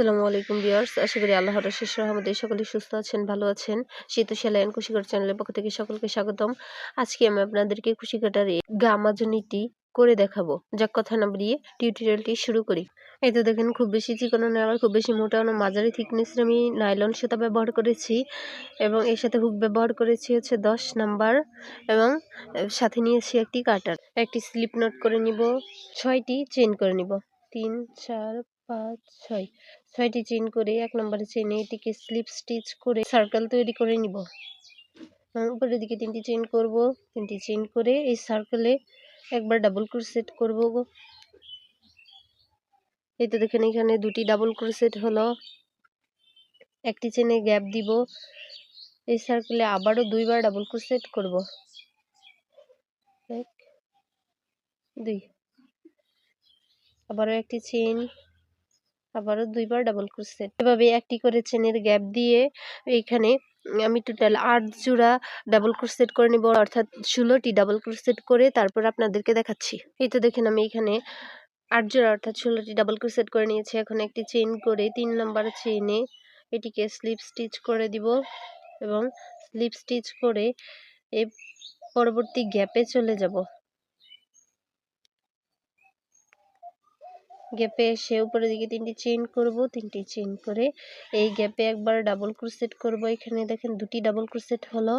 আসসালামু আলাইকুম ভিউয়ার্স, আশা করি আল্লাহর শেষ রহমতে সকলে সুস্থ আছেন, ভালো আছেন। শীত সেলাইন কুশিকার চ্যানেলের পক্ষ থেকে সকলকে স্বাগতম। আজকে আমি আপনাদেরকে কুশিকাটার গামাজনীতি করে দেখাবো। যাক কথা না বলিয়ে টিউটোরিয়ালটি শুরু করি। এই তো দেখেন, খুব বেশি চিকনো না আবার খুব বেশি মোটা না মাঝারি থিকনেসের আমি নাইলন সুতা ব্যবহার করেছি এবং এর সাথে হুক ব্যবহার করেছি হচ্ছে দশ নাম্বার এবং সাথে নিয়েছি একটি কাটার একটি স্লিপ নোট করে নিব, ছয়টি চেন করে নিব। তিন, চার পাঁচ ছয় ছয়টি চেন করে এক নম্বরে চেনে এটিকে স্লিপ স্টিচ করে সার্কেল তৈরি করে নিব। উপরের দিকে তিনটি চেন করব, তিনটি চেন করে এই সার্কেলে একবার ডাবল ক্রোশেট করব এই তো দেখেন এখানে দুটি ডাবল ক্রোশেট হলো। একটি চেনে গ্যাপ দিব। এই সার্কেলে আবারও দুইবার ডাবল ক্রোশেট করব। এক, দুই। আবারও একটি চেন আবারও দুইবার ডাবল ক্রোশেট এভাবে একটি করে চেনের গ্যাপ দিয়ে এইখানে আমি টোটাল আট জোড়া ডাবল ক্রোশেট করে নিব, অর্থাৎ ষোলোটি ডাবল ক্রোশেট করে তারপর আপনাদেরকে দেখাচ্ছি। এই তো দেখেন আমি এখানে আট জোড়া, অর্থাৎ ষোলোটি ডাবল ক্রোশেট করে নিয়েছি। এখন একটি চেন করে তিন নম্বর চেনে এটিকে স্লিপ স্টিচ করে দিব এবং স্লিপ স্টিচ করে এ পরবর্তী গ্যাপে চলে যাব। গ্যাপে এসে উপরের দিকে তিনটি চেইন করব, তিনটি চেইন করে এই গ্যাপে একবার ডাবল ক্রোশেট করব। এখানে দেখেন দুটি ডাবল ক্রোশেট হলো।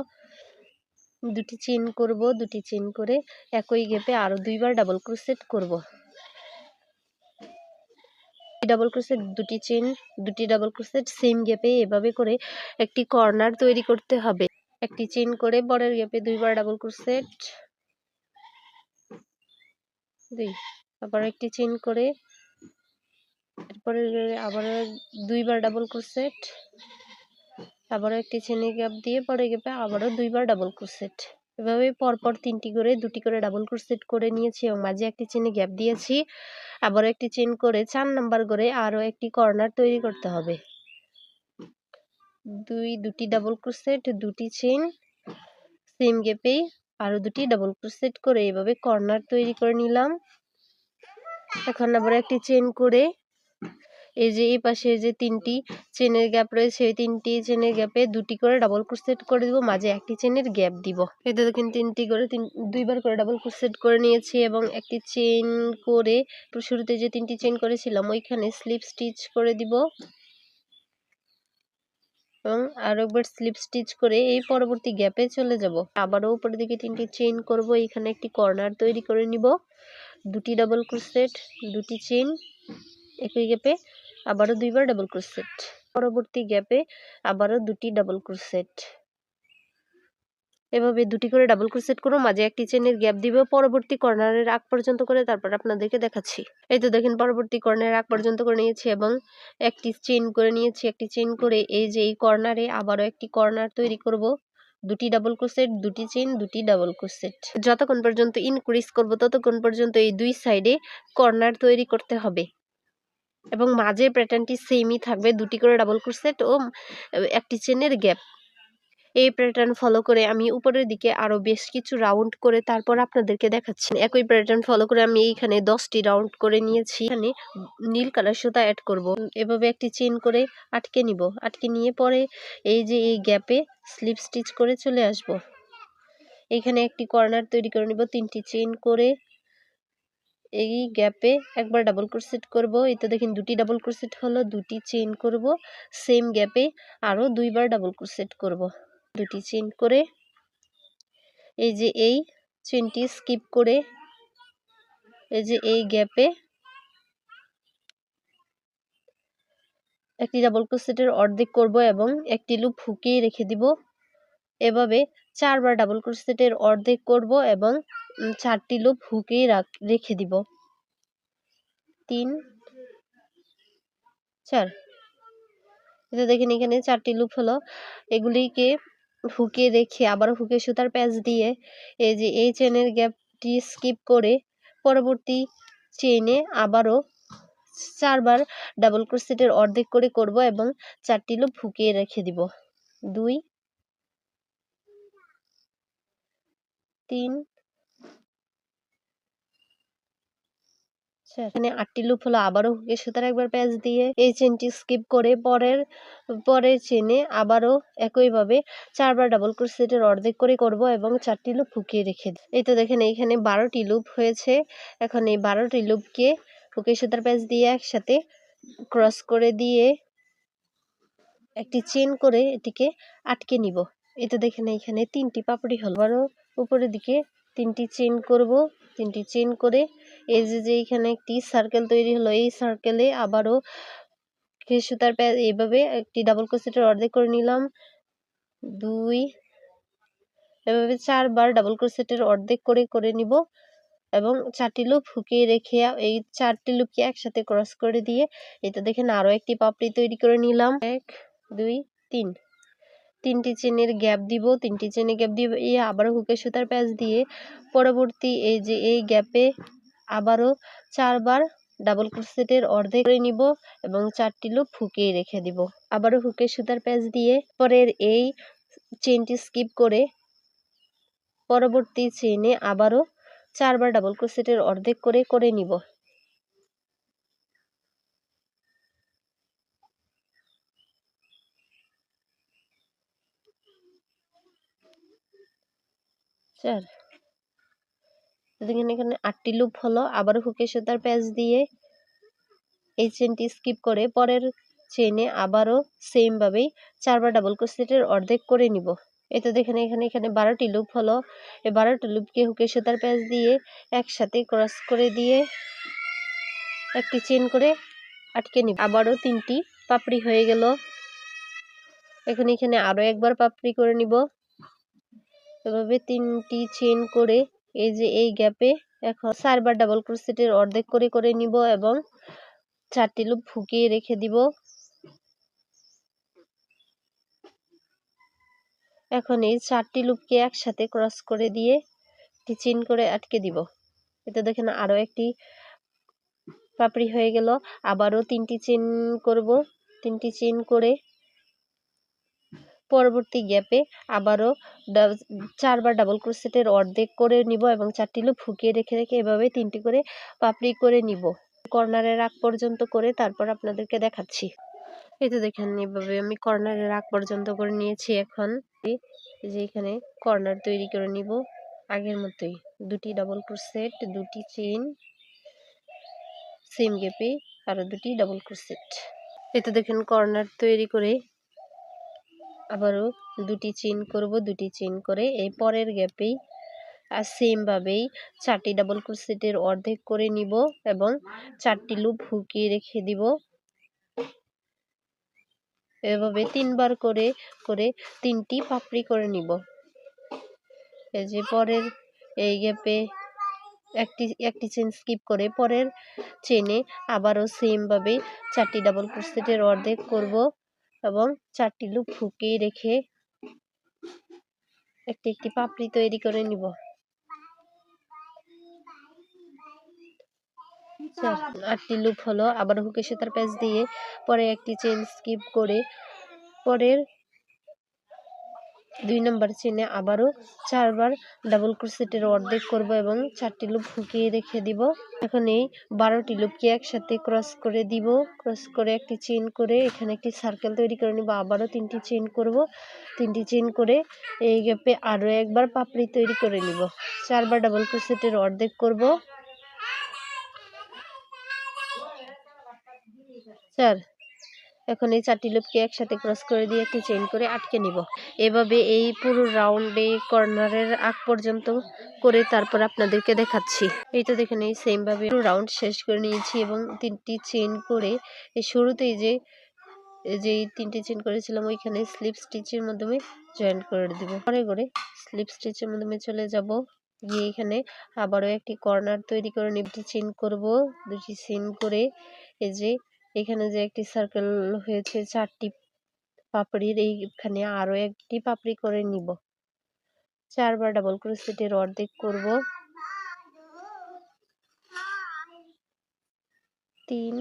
দুটি চেইন করব, দুটি চেইন করে একই গ্যাপে আরও দুইবার ডাবল ক্রোশেট করব। ডাবল ক্রোশেট দুটি চেইন, দুটি ডাবল ক্রোশেট সেম গ্যাপে এভাবে করে একটি কর্নার তৈরি করতে হবে। একটি চেইন করে বড়ের গ্যাপে দুইবার ডাবল ক্রোশেট দুই। আবার একটি চেইন করে এরপরে আবার দুইবার ডাবল ক্রোশেট আবারও একটি চেনে গ্যাপ দিয়ে পরে গ্যাপে আবারও দুইবার ডাবল ক্রোশেট এভাবে পরপর তিনটি করে, দুটি করে ডাবল ক্রোশেট করে নিয়েছি এবং মাঝে একটি চেনে গ্যাপ দিয়েছি। আবারও একটি চেন করে চার নাম্বার করে আরও একটি কর্নার তৈরি করতে হবে। দুই, দুটি ডাবল ক্রোশেট দুটি চেন সেম গ্যাপেই আরও দুটি ডাবল ক্রোশেট করে এভাবে কর্নার তৈরি করে নিলাম। এখন আবার একটি চেন করে এই যে এই পাশে যে তিনটি চেনের গ্যাপ রয়েছে এই তিনটি চেনের গ্যাপে দুটি করে ডাবল ক্রোশেট করে দিব, মাঝে একটি চেনের গ্যাপ দিব। এতে দেখেন তিনটি করে, তিন, দুইবার করে ডাবল ক্রোশেট করে নিয়েছি এবং একটি চেন করে শুরুতে যে তিনটি চেন করেছিলাম, ওইখানে স্লিপ স্টিচ করে দিব। এবং আরও একবার স্লিপ স্টিচ করে এই পরবর্তী গ্যাপে চলে যাব। আবারও উপরের দিকে তিনটি চেইন করব, এখানে একটি কর্নার তৈরি করে নিব। দুটি ডাবল ক্রোশেট দুটি চেইন একই গ্যাপে আবারও দুইবার ডাবল ক্রোশেট পরবর্তী গ্যাপে আবারও দুটি ডাবল ক্রোশেট এভাবে দুটি করে ডাবল ক্রোশেট করো মাঝে একটি চেনের গ্যাপ দিবে, পরবর্তী কর্নারের আগ পর্যন্ত করে তারপর আপনাদেরকে দেখাচ্ছি। এই তো দেখেন, পরবর্তী কর্নারের আগ পর্যন্ত করে নিয়েছি এবং একটি চেন করে নিয়েছি, একটি চেন করে এই যে এই কর্নারে আবারও একটি কর্নার তৈরি করব। দুটি ডাবল ক্রোশেট দুটি চেন দুটি ডাবল ক্রোশেট যতক্ষণ পর্যন্ত ইনক্রিজ করব, ততক্ষণ পর্যন্ত এই দুই সাইডে কর্নার তৈরি করতে হবে। এবং মাঝের প্যাটার্নটি সেমই থাকবে, দুটি করে ডাবল ক্রোশেট ও একটি চেনের গ্যাপ এই প্যাটার্ন ফলো করে আমি উপরের দিকে আরও বেশ কিছু রাউন্ড করে তারপর আপনাদেরকে দেখাচ্ছি। একই প্যাটার্ন ফলো করে আমি এইখানে দশটি রাউন্ড করে নিয়েছি। এখানে নীল কালার সুতা অ্যাড করব। এভাবে একটি চেন করে আটকে নিব। আটকে নিয়ে পরে এই যে এই গ্যাপে স্লিপ স্টিচ করে চলে আসব। এখানে একটি কর্নার তৈরি করে নিব, তিনটি চেন করে এই গ্যাপে একবার ডাবল ক্রোশেট করব। এই তো দেখেন দুটি ডাবল ক্রোশেট হলো, দুটি চেন করব। সেম গ্যাপে আরও দুইবার ডাবল ক্রোশেট করব। দুটি চেন করে এই যে এই চেনটি স্কিপ করে এই যে এই গ্যাপে একটি ডাবল ক্রোশেটের অর্ধেক করব এবং একটি লুপ ফুকিয়ে রেখে দিব। এভাবে চারবার ডাবল ক্রোশেটের অর্ধেক করব এবং চারটি লুপ হুকেই রেখে দিব। তিন, চার। এটা দেখেন এখানে চারটি লুপ হলো। এগুলিকে হুকে রেখে আবার হুকে সুতার প্যাচ দিয়ে এই যে এই চেনের গ্যাপটি স্কিপ করে পরবর্তী চেনে আবারও চারবার ডাবল ক্রোশেটের অর্ধেক করে করব এবং চারটি লুপ হুকিয়ে রেখে দিব। দুই, তিন এখানে আটটি লুপ হলো আবারও হুকের সুতার একবার প্যাচ দিয়ে এই চেনটি স্কিপ করে পরের পরের চেনে আবারও একইভাবে চারবার ডাবল ক্রোশেটের অর্ধেক করে করব এবং চারটি লুপ ফুকিয়ে রেখে দিই এই তো দেখেন এইখানে বারোটি লুপ হয়েছে। এখন এই বারোটি লুপকে হুকের সুতার প্যাচ দিয়ে একসাথে ক্রস করে দিয়ে একটি চেন করে এটিকে আটকে নিব। এই তো দেখেন এইখানে তিনটি পাপড়ি হলো। আবারও উপরের দিকে তিনটি চেন করব। তিনটি চেন করে। এই যে যে এখানে একটি সার্কেল তৈরি হলো, এই সার্কেলে আবারও সুতার প্যাচ এইভাবে একটি ডাবল ক্রোশেটের অর্ধেক করে নিলাম। দুই, এভাবে চারবার ডাবল ক্রোশেটের অর্ধেক করে করে নিব এবং চারটি লুপ ফুকিয়ে রেখে এই চারটি লুপকে একসাথে ক্রস করে দিয়ে, এটা দেখেন আরও একটি পাপড়ি তৈরি করে নিলাম। এক, দুই, তিন। তিনটি চেনের গ্যাপ দিব, তিনটি চেনে গ্যাপ দিয়ে আবারও হুকের সুতার প্যাচ দিয়ে পরবর্তী এই যে এই গ্যাপে আবারও চারবার ডাবল ক্রোশেটের অর্ধেক করে নিব এবং চারটি লুপ ফুকিয়ে রেখে দিব। আবারও হুকের সুতার প্যাচ দিয়ে পরের এই চেনটি স্কিপ করে পরবর্তী চেনে আবারও চারবার ডাবল ক্রোশেটের অর্ধেক করে করে নিব। চার এখানে আটটি লুপ হলো, আবারও হুকের সুতার প্যাচ দিয়ে এই চেনটি স্কিপ করে পরের চেনে আবারও সেম ভাবেই চারবার ডাবল ক্রোশেটের অর্ধেক করে নিব। এতে দেখেন, এখানে এখানে বারোটি লুপ হলো। এই বারোটি লুপকে হুকের সুতার প্যাচ দিয়ে একসাথে ক্রস করে দিয়ে একটি চেন করে আটকে নিব। আবারও তিনটি পাপড়ি হয়ে গেল। এখন, এখানে আরও একবার পাপড়ি করে নিব। এভাবে তিনটি চেন করে এই যে এই গ্যাপে এখন চারবার ডাবল ক্রোশেটের অর্ধেক করে করে নিব এবং চারটি লুপ ফুকিয়ে রেখে দিব। এখন এই চারটি লুপকে একসাথে ক্রস করে দিয়ে একটি চেন করে আটকে দিব। এতে দেখেন আরও একটি পাপড়ি হয়ে গেল। আবারও তিনটি চেন করব। তিনটি চেন করে পরবর্তী গ্যাপে আবারও চারবার ডাবল ক্রোশেটের অর্ধেক করে নিব এবং চারটি লুপ ফুকিয়ে রেখে রেখে এভাবে তিনটি করে পাপড়ি করে নিব। কর্নারের আগ পর্যন্ত করে তারপর আপনাদেরকে দেখাচ্ছি। এই তো দেখেন, এভাবে আমি কর্নারের আগ পর্যন্ত করে নিয়েছি এখন। যে এখানে কর্নার তৈরি করে নিব। আগের মতোই দুটি ডাবল ক্রোশেট দুটি চেন সেম গ্যাপে আরও দুটি ডাবল ক্রোশেট এই তো দেখেন কর্নার তৈরি করে আবারও দুটি চেন করব, দুটি চেন করে এই পরের গ্যাপেই আর সেমভাবেই চারটি ডাবল ক্রোশেটের অর্ধেক করে নিব এবং চারটি লুপ হুকিয়ে রেখে দিব। এভাবে তিনবার করে করে তিনটি পাপড়ি করে নিব। এই যে পরের, এই গ্যাপে একটি একটি চেন স্কিপ করে পরের চেনে আবারও সেমভাবে চারটি ডাবল ক্রোশেটের অর্ধেক করব। এবং চারটি লুপ ফুকিয়ে রেখে একটি একটি পাপড়ি তৈরি করে নিব। আটটি লুপ হলো। আবার হুকের সুতার প্যাচ দিয়ে পরে একটি চেন স্কিপ করে পরের দুই নম্বর চেনে আবারও চারবার ডাবল ক্রোশেটের অর্ধেক করব এবং চারটি লুপ ফুকিয়ে রেখে দিব। এখন এই বারোটি লুপকে একসাথে ক্রস করে দিব। ক্রস করে একটি চেন করে এখানে একটি সার্কেল তৈরি করে নিব। আবারও তিনটি চেন করব। তিনটি চেন করে এই গ্যাপে আরও একবার পাপড়ি তৈরি করে নিব। চারবার ডাবল ক্রোশেটের অর্ধেক করব। চার এখন এই চারটি লুপকে একসাথে ক্রস করে দিয়ে একটি চেইন করে আটকে নিব। এভাবে এই পুরো রাউন্ডে কর্নারের আগ পর্যন্ত করে তারপর আপনাদেরকে দেখাচ্ছি। এই তো দেখেন এই সেম ভাবে রাউন্ড শেষ করে নিয়েছি এবং তিনটি চেন করে শুরুতেই যে যে তিনটি চেন করেছিলাম ওইখানে স্লিপ স্টিচের মাধ্যমে জয়েন করে দেবো। পরে করে স্লিপ স্টিচের মাধ্যমে চলে যাব। গিয়ে এখানে আবারও একটি কর্নার তৈরি করে নিবটি চেন করব। দুটি চেন করে এই যে এখানে যে একটি সার্কেল হয়েছে, চারটি পাপড়ির, এইখানে আরও একটি পাপড়ি করে নিব। চারবার ডাবল ক্রোশেটের অর্ধেক করব। তিন,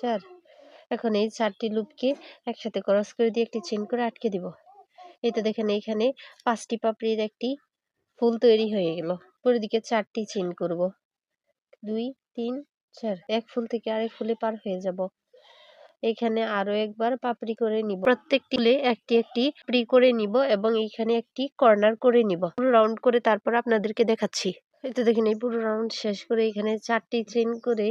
চার। এখন এই চারটি লুপকে একসাথে ক্রস করে দিয়ে একটি চেন করে আটকে দিব। এই তো দেখেন এইখানে পাঁচটি পাপড়ির একটি ফুল তৈরি হয়ে গেল। পরের দিকে চারটি চেন করব। দুই, তিন চার এক ফুল থেকে আরেক ফুলে পার হয়ে যাব। এখানে আরও একবার পাপড়ি করে নিব। প্রত্যেকটি একটি একটি পাপড়ি করে নিব এবং এইখানে একটি কর্নার করে নিব। পুরো রাউন্ড করে তারপর আপনাদেরকে দেখাচ্ছি। এই তো দেখেন, এই পুরো রাউন্ড শেষ করে এখানে চারটি চেন করে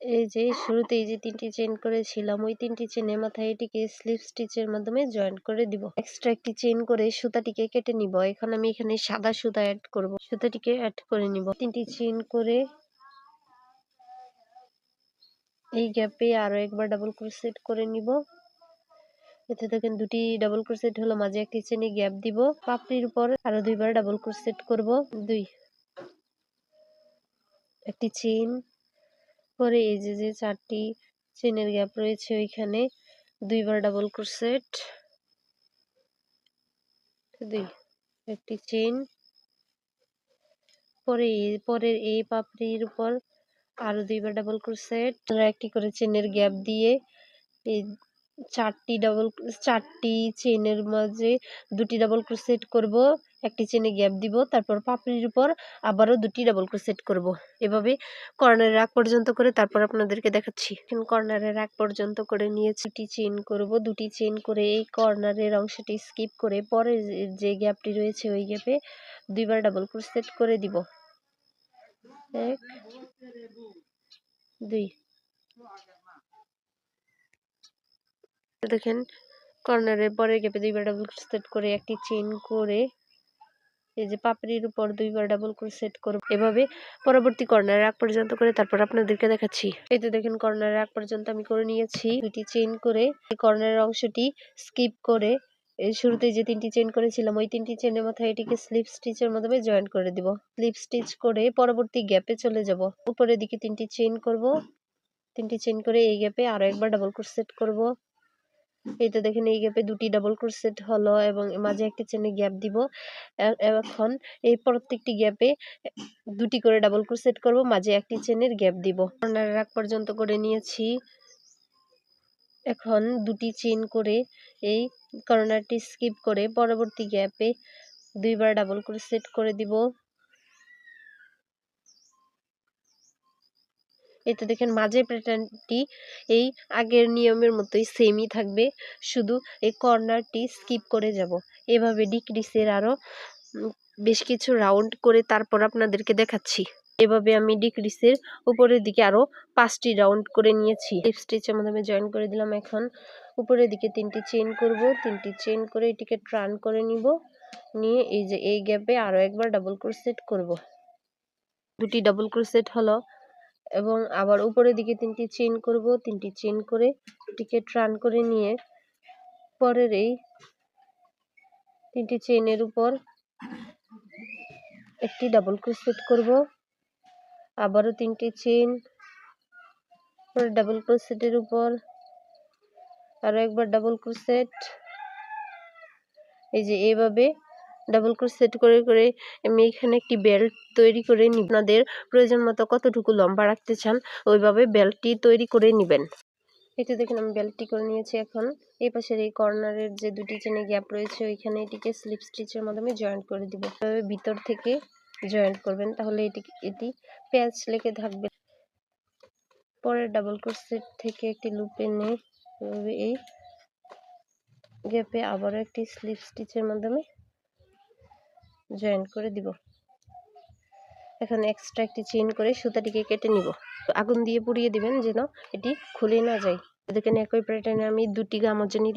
এই যে শুরুতে এই যে তিনটি চেন করেছিলাম, ওই তিনটি চেনের মাথায় এটিকে স্লিপ স্টিচের মাধ্যমে জয়েন করে দিব। এক্সট্রা একটি চেন করে সুতাটিকে কেটে নিব। এখন আমি এখানে সাদা সুতা অ্যাড করব। সুতাটিকে অ্যাড করে নিব। তিনটি চেন করে এই গ্যাপে আরও একবার ডাবল ক্রোশেট করে নিব। এতে দেখেন দুটি ডাবল ক্রোশেট হলো, মাঝে একটি চেনে গ্যাপ দিব। পাপড়ির উপর আরও দুইবার ডাবল ক্রোশেট করব। দুই। একটি চেন পরে এই যে যে চারটি চেনের গ্যাপ রয়েছে ওইখানে দুইবার ডাবল ক্রোশেট দুই। একটি চেন পরে পরের এই পাপড়ির উপর আরও দুইবার ডাবল ক্রোশেট একটি করে চেনের গ্যাপ দিয়ে এই চারটি ডাবল চারটি চেনের মাঝে দুটি ডাবল ক্রোশেট করব, একটি চেনে গ্যাপ দিব, তারপর পাপড়ির উপর আবারও দুটি ডাবল ক্রোশেট করব। এভাবে কর্নারের আগ পর্যন্ত করে তারপর আপনাদেরকে দেখাচ্ছি। কর্নারের আগ পর্যন্ত করে নিয়েছি দুটি চেন করব, দুটি চেন করে এই কর্নারের অংশটি স্কিপ করে পরে যে গ্যাপটি রয়েছে ওই গ্যাপে দুইবার ডাবল ক্রোশেট করে দিব। এক, দুই। দেখেন কর্নারের পরে গ্যাপে দুইবার ডাবল ক্রোশেট করে একটি চেন করে এই যে পাপড়ির উপর দুইবার ডাবল ক্রোশেট করব। এভাবে পরবর্তী কর্নারের আগ পর্যন্ত করে তারপর আপনাদেরকে দেখাচ্ছি। এই তো দেখেন, কর্নারের আগ পর্যন্ত আমি করে নিয়েছি। দুটি চেন করে এই কর্নারের অংশটি স্কিপ করে শুরুতে যে তিনটি চেন করেছিলাম, ওই তিনটি চেনের মাথায় এটিকে স্লিপ স্টিচের মাধ্যমে জয়েন করে দিব। স্লিপ স্টিচ করে পরবর্তী গ্যাপে চলে যাব। উপরের দিকে তিনটি চেন করব। তিনটি চেন করে এই গ্যাপে আরও একবার ডাবল ক্রোশেট করব। এই তো দেখেন, এই গ্যাপে দুটি ডাবল ক্রোশেট হলো এবং মাঝে একটি চেনে গ্যাপ দিব। এখন এই প্রত্যেকটি গ্যাপে দুটি করে ডাবল ক্রোশেট করব, মাঝে একটি চেনের গ্যাপ দিব। কর্নারের আগ পর্যন্ত করে নিয়েছি। এখন দুটি চেন করে এই কর্নারটি স্কিপ করে পরবর্তী গ্যাপে দুইবার ডাবল ক্রোশেট করে দিব। এতে দেখেন মাঝের প্যাটার্নটি এই আগের নিয়মের মতোই সেমই থাকবে, শুধু এই কর্নারটি স্কিপ করে যাব। এভাবে ডিক্রিসের আরও বেশ কিছু রাউন্ড করে তারপর আপনাদেরকে দেখাচ্ছি। এভাবে আমি ডিক্রিসের উপরের দিকে আরও পাঁচটি রাউন্ড করে নিয়েছি। লিপ স্টিচের মাধ্যমে জয়েন করে দিলাম এখন। উপরের দিকে তিনটি চেন করব। তিনটি চেন করে এটিকে ট্রান করে নিব। নিয়ে এই যে এই গ্যাপে আরও একবার ডাবল ক্রোশেট করব। দুটি ডাবল ক্রোশেট হলো এবং আবার উপরের দিকে তিনটি চেন করব। তিনটি চেন করে এটিকে ট্রান করে নিয়ে পরের এই তিনটি চেনের উপর একটি ডাবল ক্রোশেট করব। আবারও তিনটি চেন ডাবল ক্রোশেটের উপর, আরও একবার ডাবল ক্রোশেট এই যে এইভাবে ডাবল ক্রোশেট করে করে আমি এখানে একটি বেল্ট তৈরি করে আপনাদের প্রয়োজন মতো কতটুকু লম্বা রাখতে চান, ওইভাবে বেল্টটি তৈরি করে নেবেন। এতে দেখুন, আমি বেল্টটি করে নিয়েছি এখন। এই পাশের এই কর্নারের যে দুটি চেনে গ্যাপ রয়েছে, ওইখানে এটিকে স্লিপ স্টিচের মাধ্যমে জয়েন্ট করে দিব। ভিতর থেকে জয়েন্ট করবেন, তাহলে এটি এটি প্যাচ লেগে থাকবে। পরের ডাবল ক্রোশেট থেকে একটি লুপ এনে এই গ্যাপে আবারও একটি স্লিপ স্টিচের মাধ্যমে জয়েন করে দিব। এখন এক্সট্রা একটি চেন করে সুতাটিকে কেটে নিব। আগুন দিয়ে পুড়িয়ে দিবেন যেন এটি খুলে না যায়। দেখেন একই প্যাটার্নে আমি দুটি গামোজনি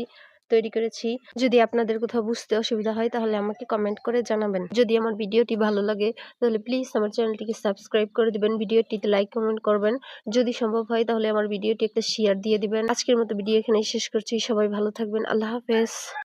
তৈরি করেছি। যদি আপনাদের কোথাও বুঝতে অসুবিধা হয়, তাহলে আমাকে কমেন্ট করে জানাবেন। যদি আমার ভিডিওটি ভালো লাগে, তাহলে প্লিজ আমার চ্যানেলটিকে সাবস্ক্রাইব করে দিবেন, ভিডিওটিতে লাইক কমেন্ট করবেন। যদি সম্ভব হয়, তাহলে আমার ভিডিওটি একটা শেয়ার দিয়ে দিবেন। আজকের মতো ভিডিও এখানে শেষ করছি। সবাই ভালো থাকবেন। আল্লাহ হাফেজ।